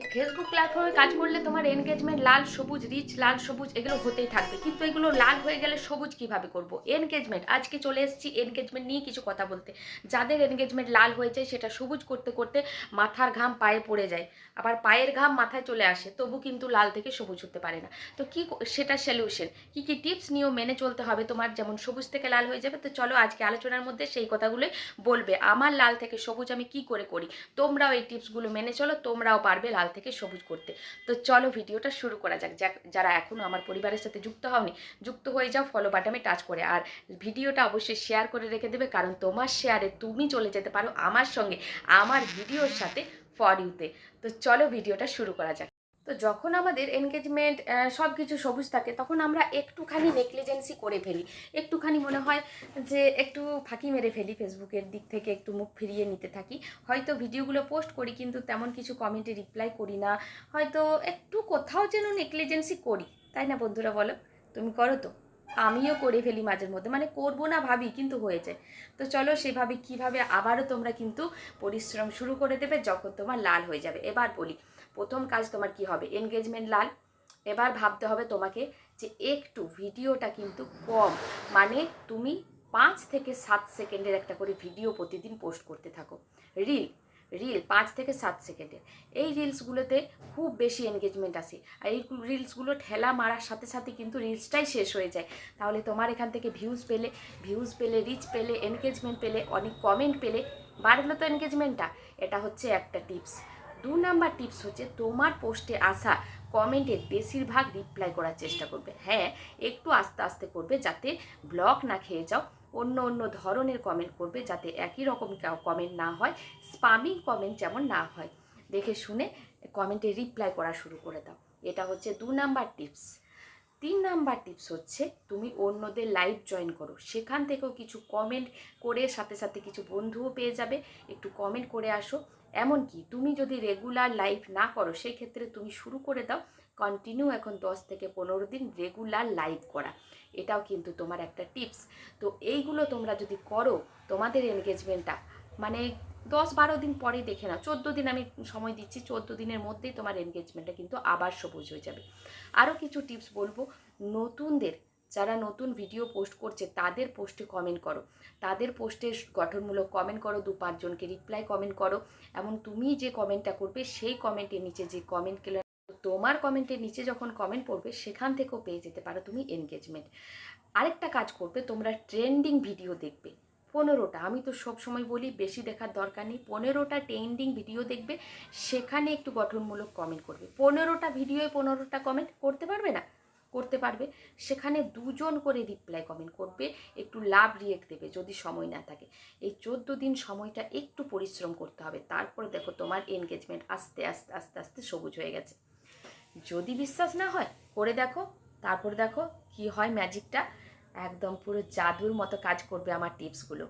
Facebook প্ল্যাটফর্মে কাজ করলে তোমার এনগেজমেন্ট লাল, সবুজ রিচ লাল, সবুজ এগুলো হতেই থাকবে। কিন্তু এগুলো লাল হয়ে গেলে সবুজ কীভাবে করব? এনগেজমেন্ট আজকে চলে এসেছি এনগেজমেন্ট নিয়ে কিছু কথা বলতে। যাদের এনগেজমেন্ট লাল হয়ে যায়, সেটা সবুজ করতে করতে মাথার ঘাম পায়ে পড়ে যায়। আবার পায়ের ঘাম মাথায় চলে আসে, তবু কিন্তু লাল থেকে সবুজ হতে পারে না। তো কি সেটা সলিউশন কি কি টিপস নিয়েও মেনে চলতে হবে তোমার? যেমন সবুজ থেকে লাল হয়ে যাবে, তো চলো আজকে আলোচনার মধ্যে সেই কথাগুলোই বলবে। আমার লাল থেকে সবুজ আমি কি করে করি? তোমরাও এই টিপসগুলো মেনে চলো, তোমরাও পারবে লাল থেকে সবুজ করতে। তো চলো ভিডিওটা শুরু করা যাক- যারা এখনও আমার পরিবারের সাথে যুক্ত হওনি, যুক্ত হয়ে যাও ফলো বাটামে টাচ করে। আর ভিডিওটা অবশ্যই শেয়ার করে রেখে দেবে, কারণ তোমার শেয়ারে তুমি চলে যেতে পারো আমার সঙ্গে, আমার ভিডিওর সাথে ফর ইউতে তো চলো ভিডিওটা শুরু করা যাক। তো যখন আমাদের এনগেজমেন্ট সব কিছু সবুজ থাকে, তখন আমরা একটুখানি নেগলিজেন্সি করে ফেলি। একটুখানি মনে হয় যে একটু ফাঁকি মেরে ফেলি ফেসবুকের দিক থেকে, একটু মুখ ফিরিয়ে নিতে থাকি। হয়তো ভিডিওগুলো পোস্ট করি কিন্তু তেমন কিছু কমেন্টে রিপ্লাই করি না। হয়তো একটু কোথাও যেন নেগলিজেন্সি করি। তাই না বন্ধুরা বলো? তুমি করো তো। আমিও করে ফেলি মাঝের মধ্যে। মানে করব না ভাবি, কিন্তু হয়ে যায়। তো চলো সেভাবে, কীভাবে আবারও তোমরা কিন্তু পরিশ্রম শুরু করে দেবে, যখন তোমার লাল হয়ে যাবে। এবার বলি প্রথম কাজ তোমার কি হবে? এনগেজমেন্ট লাল। এবার ভাবতে হবে তোমাকে যে একটু ভিডিওটা কিন্তু কম। মানে তুমি পাঁচ থেকে সাত সেকেন্ডের একটা করে ভিডিও প্রতিদিন পোস্ট করতে থাকো। রিল রিল পাঁচ থেকে সাত সেকেন্ডের। এই রিলসগুলোতে খুব বেশি এনগেজমেন্ট আসে। আর এই রিলসগুলো ঠেলা মারার সাথে সাথে কিন্তু রিলসটাই শেষ হয়ে যায়। তাহলে তোমার এখান থেকে ভিউজ পেলে ভিউজ পেলে রিচ পেলে এনগেজমেন্ট পেলে, অনেক কমেন্ট পেলে। বাড়লো তো এনগেজমেন্টটা এটা হচ্ছে একটা টিপস দু নাম্বার টিপস হচ্ছে তোমার পোস্টে আসা কমেন্টের বেশিরভাগ রিপ্লাই করার চেষ্টা করবে। হ্যাঁ একটু আস্তে আস্তে করবে যাতে ব্লক না খেয়ে যাও। অন্য অন্য ধরনের কমেন্ট করবে যাতে একই রকম কমেন্ট না হয় স্পামিং কমেন্ট যেমন না হয়। দেখে শুনে কমেন্টে রিপ্লাই করা শুরু করে দাও। এটা হচ্ছে দু নাম্বার টিপস তিন নাম্বার টিপস হচ্ছে তুমি অন্যদের লাইভ জয়েন করো। সেখান থেকেও কিছু কমেন্ট করে সাথে সাথে কিছু বন্ধুও পেয়ে যাবে। একটু কমেন্ট করে আসো। এমনকি তুমি যদি রেগুলার লাইভ না করো সেই ক্ষেত্রে তুমি শুরু করে দাও কন্টিনিউ এখন দশ থেকে পনেরো দিন রেগুলার লাইভ করা। এটাও কিন্তু তোমার একটা টিপস তো এইগুলো তোমরা যদি করো, তোমাদের এনগেজমেন্টটা মানে দশ বারো দিন পরে দেখে নাও। চোদ্দ দিন আমি সময় দিচ্ছি, চোদ্দ দিনের মধ্যেই তোমার এনগেজমেন্টটা কিন্তু আবার সবুজ হয়ে যাবে। আরও কিছু টিপস বলব। নতুনদের যারা নতুন ভিডিও পোস্ট করছে, তাদের পোস্টে কমেন্ট করো। তাদের পোস্টে গঠনমূলক কমেন্ট করো, দু পাঁচজনকে রিপ্লাই কমেন্ট করো। এমন তুমি যে কমেন্টটা করবে, সেই কমেন্টের নিচে যে কমেন্ট কেলে তোমার কমেন্টের নিচে যখন কমেন্ট পড়বে, সেখান থেকেও পেয়ে যেতে পারো তুমি এনগেজমেন্ট আরেকটা কাজ করবে, তোমরা ট্রেন্ডিং ভিডিও দেখবে। পনেরোটা, আমি তো সব সময় বলি, বেশি দেখার দরকার নেই। পনেরোটা ট্রেন্ডিং ভিডিও দেখবে, সেখানে একটু গঠনমূলক কমেন্ট করবে। পনেরোটা ভিডিওয় পনেরোটা কমেন্ট করতে পারবে না? করতে পারবে, সেখানে দুজন করে রিপ্লাই কমেন্ট করবে, একটু লাভ রিয়েক্ট দেবে যদি সময় না থাকে। এই চোদ্দ দিন সময়টা একটু পরিশ্রম করতে হবে, তারপরে দেখো তোমার এনগেজমেন্ট আস্তে আস্তে আস্তে আস্তে সবুজ হয়ে গেছে। যদি বিশ্বাস না হয়, করে দেখো, তারপর দেখো কি হয় ম্যাজিকটা একদম পুরো জাদুর মতো কাজ করবে আমার টিপসগুলো